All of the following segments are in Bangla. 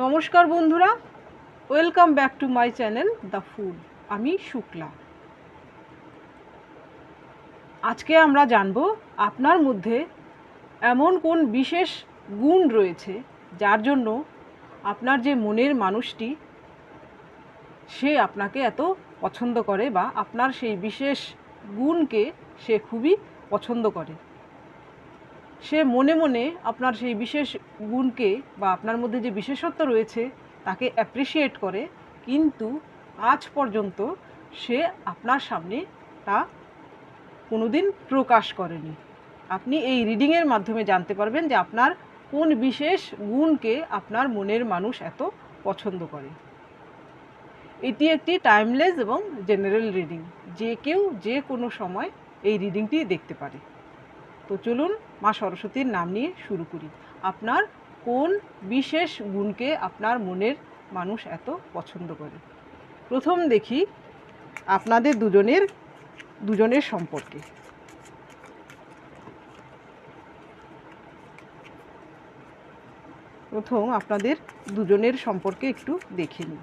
নমস্কার বন্ধুরা, welcome back to my channel the food. আমি শুক্লা। আজকে আমরা জানব আপনার মধ্যে এমন কোন বিশেষ গুণ রয়েছে যার জন্য আপনার যে মনের মানুষটি সে আপনাকে এত পছন্দ করে বা আপনার সেই বিশেষ গুণকে সে খুবই পছন্দ করে। সে মনে মনে আপনার সেই বিশেষ গুণকে বা আপনার মধ্যে যে বিশেষত্ব রয়েছে তাকে অ্যাপ্রিসিয়েট করে। কিন্তু আজ পর্যন্ত সে আপনার সামনে তা কোনোদিন প্রকাশ করেনি। আপনি এই রিডিংয়ের মাধ্যমে জানতে পারবেন যে আপনার কোন বিশেষ গুণকে আপনার মনের মানুষ এত পছন্দ করে। এটি একটি টাইমলেস এবং জেনারেল রিডিং যে কেউ যে কোনো সময় এই রিডিংটি দেখতে পারে। তো চলুন মা সরস্বতীর নাম নিয়ে শুরু করি। আপনার কোন বিশেষ গুণকে আপনার মনের মানুষ এত পছন্দ করে? প্রথম দেখি আপনাদের দুজনের দুজনের সম্পর্কে। প্রথম আপনাদের দুজনের সম্পর্কে একটু দেখে নিই।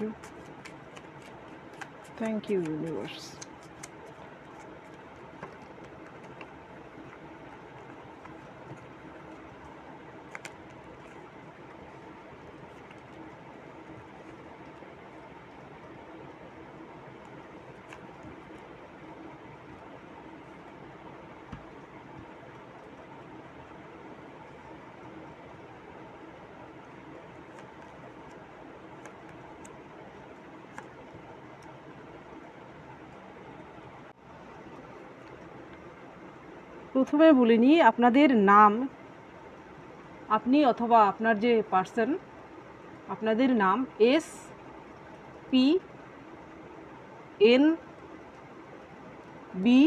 You. Thank you, universe. প্রথমে বলে নিই আপনাদের নাম। আপনি অথবা আপনার যে পার্সন আপনাদের নাম S P N B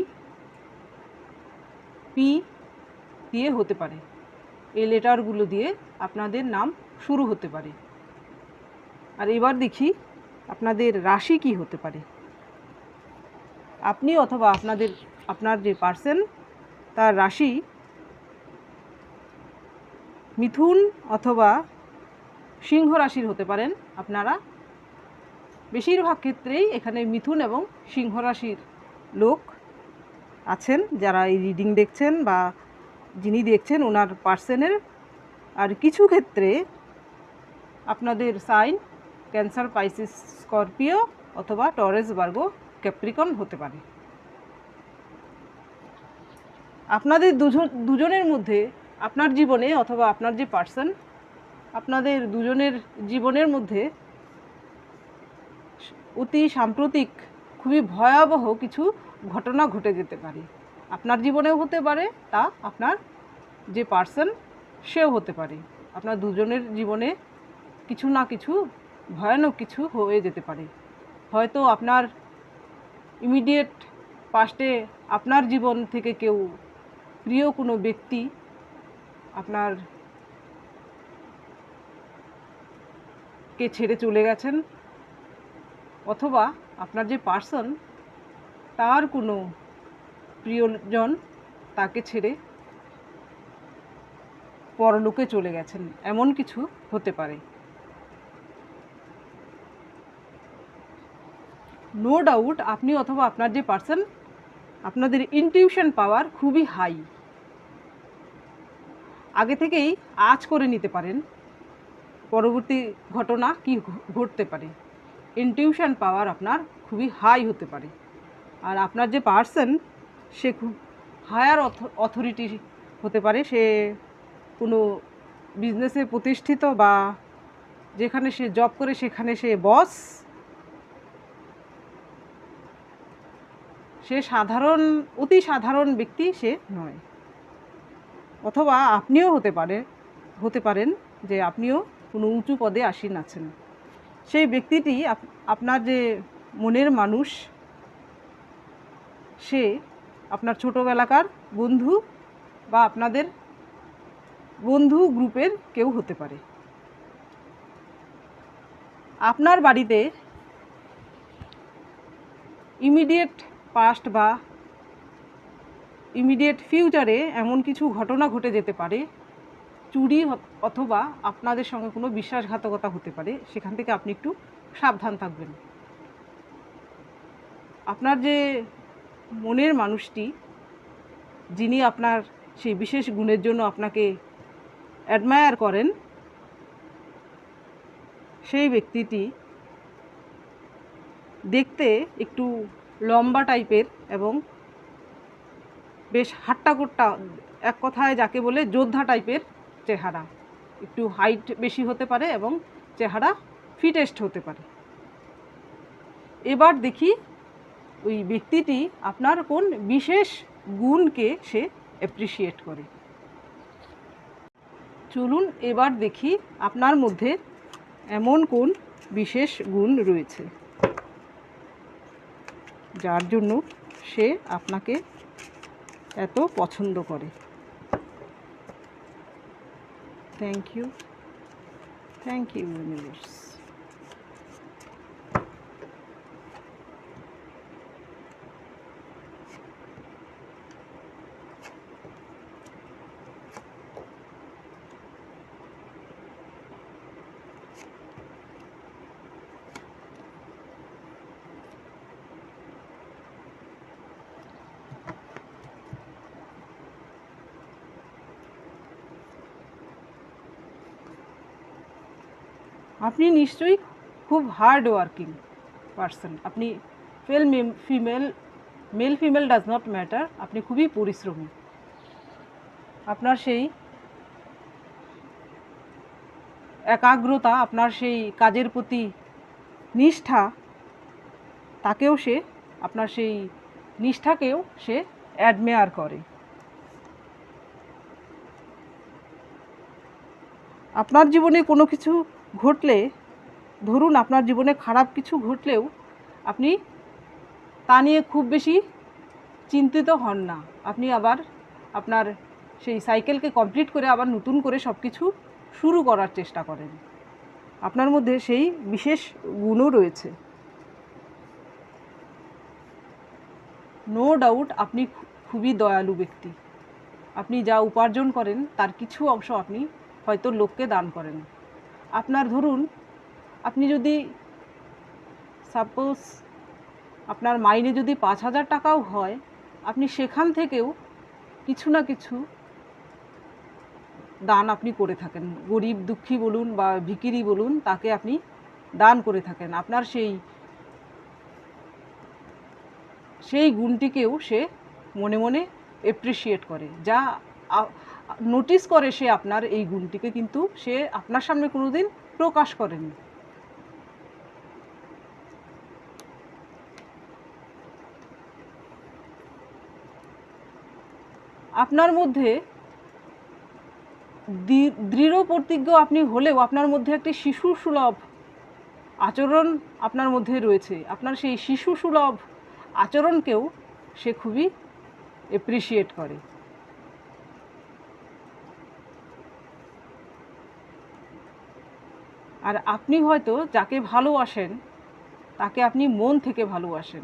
P দিয়ে হতে পারে। এই লেটারগুলো দিয়ে আপনাদের নাম শুরু হতে পারে। আর এবার দেখি আপনাদের রাশি কি হতে পারে। আপনি অথবা আপনাদের, আপনার যে পার্সন তার রাশি মিথুন অথবা সিংহ রাশির হতে পারেন আপনারা। বেশিরভাগ ক্ষেত্রেই এখানে মিথুন এবং সিংহ রাশির লোক আছেন, যারা এই রিডিং দেখছেন বা যিনি দেখছেন ওনার পার্সনের। আর কিছু ক্ষেত্রে আপনাদের সাইন, ক্যান্সার, পাইসিস, স্করপিও অথবা টরেস বার্গো ক্যাপ্রিকন হতে পারে। আপনাদের দুজন দুজনের মধ্যে আপনার জীবনে অথবা আপনার যে পার্সন আপনাদের দুজনের জীবনের মধ্যে অতি সাম্প্রতিক, খুবই ভয়াবহ কিছু ঘটনা ঘটে যেতে পারে। আপনার জীবনেও হতে পারে, তা আপনার যে পার্সন সেও হতে পারে। আপনার দুজনের জীবনে কিছু না কিছু ভয়ানক কিছু হয়ে যেতে পারে। হয়তো আপনার ইমিডিয়েট পাস্টে আপনার জীবন থেকে কেউ প্রিয় কোনো ব্যক্তি আপনার কে ছেড়ে চলে গেছেন অথবা আপনার যে পার্সন, তার কোনো প্রিয়জন তাকে ছেড়ে পরলোকে চলে গেছেন, এমন কিছু হতে পারে। নো ডাউট আপনি অথবা আপনার যে পার্সন আপনাদের ইনটিউশন পাওয়ার খুবই হাই আগে থেকেই আজ করে নিতে পারেন। পরবর্তী ঘটনা কি ঘটতে পারে? ইনটিউশন পাওয়ার আপনার খুবই হাই হতে পারে। আর আপনার যে পার্সন সে খুব হায়ার অথরিটি হতে পারে। সে কোনো বিজনেসে প্রতিষ্ঠিত বা যেখানে সে জব করে, সেখানে সে বস সে সাধারণ, অতি সাধারণ ব্যক্তি সে নয়। অথবা আপনিও হতে পারে, হতে পারেন যে আপনিও কোনো উঁচু পদে আসীন আছেন। সেই ব্যক্তিটি আপনার যে মনের মানুষ, সে আপনার ছোটোবেলাকার বন্ধু বা আপনাদের বন্ধু গ্রুপের কেউ হতে পারে। আপনার বাড়িতে ইমিডিয়েট পাস্ট বা ইমিডিয়েট ফিউচারে এমন কিছু ঘটনা ঘটে যেতে পারে, চুরি অথবা আপনাদের সঙ্গে কোনো বিশ্বাসঘাতকতা হতে পারে, সেখান থেকে আপনি একটু সাবধান থাকবেন। আপনার যে মনের মানুষটি, যিনি আপনার সেই বিশেষ গুণের জন্য আপনাকে অ্যাডমায়ার করেন, সেই ব্যক্তিটি দেখতে একটু লম্বা টাইপের এবং বেশ হাট্টাকোট্টা এক কথায় যাকে বলে যোদ্ধা টাইপের চেহারা। একটু হাইট বেশি হতে পারে এবং চেহারা ফিটেস্ট হতে পারে। এবার দেখি ওই ব্যক্তিটি আপনার কোন বিশেষ গুণকে সে অ্যাপ্রিসিয়েট করে। চলুন এবার দেখি আপনার মধ্যে এমন কোন বিশেষ গুণ রয়েছে, যার জন্য সে আপনাকে এত পছন্দ করে। Thank you thank you universe আপনি নিশ্চয়ই খুব হার্ড ওয়ার্কিং পারসন আপনি fell female male female does not matter আপনি খুবই পরিশ্রমী। আপনার সেই একাগ্রতা, আপনার সেই কাজের প্রতি নিষ্ঠা, তাকেও সে, আপনার সেই নিষ্ঠাকেও সে অ্যাডমেয়ার করে। আপনার জীবনে কোনো কিছু ঘটলে, ধরুন আপনার জীবনে খারাপ কিছু ঘটলেও আপনি তা নিয়ে খুব বেশি চিন্তিত হন না। আপনি আবার আপনার সেই সাইকেলকে কমপ্লিট করে আবার নতুন করে সব কিছু শুরু করার চেষ্টা করেন। আপনার মধ্যে সেই বিশেষ গুণও রয়েছে। নো ডাউট আপনি খুবই দয়ালু ব্যক্তি। আপনি যা উপার্জন করেন, তার কিছু অংশ আপনি হয়তো লোককে দান করেন। আপনার ধরুন, আপনি যদি সাপোজ আপনার মাইনে যদি পাঁচ হাজার টাকাও হয়, আপনি সেখান থেকেও কিছু না কিছু দান আপনি করে থাকেন। গরিব দুঃখী বলুন বা ভিকিরি বলুন, তাকে আপনি দান করে থাকেন। আপনার সেই সেই গুণটিকেও সে মনে মনে এপ্রিসিয়েট করে, যা নোটিস করে সে আপনার এই গুণটিকে, কিন্তু সে আপনার সামনে কোনোদিন প্রকাশ করেনি। আপনার মধ্যে দৃঢ় প্রতিজ্ঞ আপনি হলেও আপনার মধ্যে একটি শিশু সুলভ আচরণ আপনার মধ্যে রয়েছে। আপনার সেই শিশু সুলভ আচরণকেও সে খুবই এপ্রিসিয়েট করে। আর আপনি হয়তো যাকে ভালোবাসেন, তাকে আপনি মন থেকে ভালোবাসেন।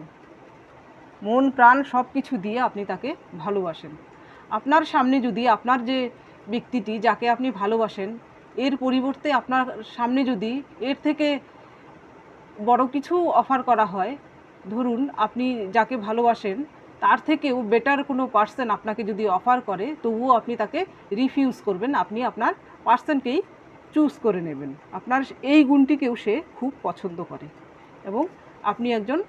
মন, প্রাণ সব কিছু দিয়ে আপনি তাকে ভালোবাসেন। আপনার সামনে যদি আপনার যে ব্যক্তিটি যাকে আপনি ভালোবাসেন, এর পরিবর্তে আপনার সামনে যদি এর থেকে বড় কিছু অফার করা হয়, ধরুন আপনি যাকে ভালোবাসেন, তার থেকেও বেটার কোনো পার্সন আপনাকে যদি অফার করে, তবুও আপনি তাকে রিফিউজ করবেন। আপনি আপনার পার্সনকেই চুজ করে নেবেন। আপনার এই গুণটিকেও সে খুব পছন্দ করে এবং আপনি একজন,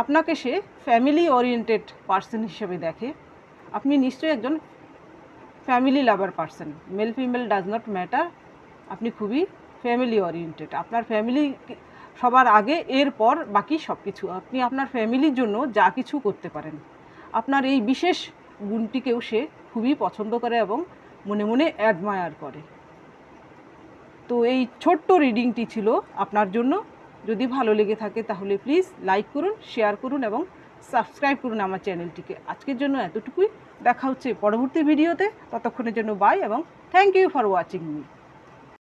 আপনাকে সে ফ্যামিলি ওরিয়েন্টেড পার্সন হিসেবে দেখে। আপনি নিশ্চয়ই একজন family lover person male female does not matter আপনি খুবই ফ্যামিলি ওরিয়েন্টেড আপনার ফ্যামিলি সবার আগে, এরপর বাকি সব কিছু আপনি আপনার ফ্যামিলির জন্য যা কিছু করতে পারেন। আপনার এই বিশেষ গুণটিকেও সে খুবই পছন্দ করে এবং মনে মনে অ্যাডমায়ার করে। তো এই ছোট্ট রিডিংটি ছিল আপনার জন্য। যদি ভালো লেগে থাকে তাহলে প্লিজ লাইক করুন শেয়ার করুন এবং সাবস্ক্রাইব করুন আমার চ্যানেলটিকে আজকের জন্য এতটুকুই। দেখা হচ্ছে পরবর্তী ভিডিওতে ততক্ষণের জন্য বাই এবং thank you for watching me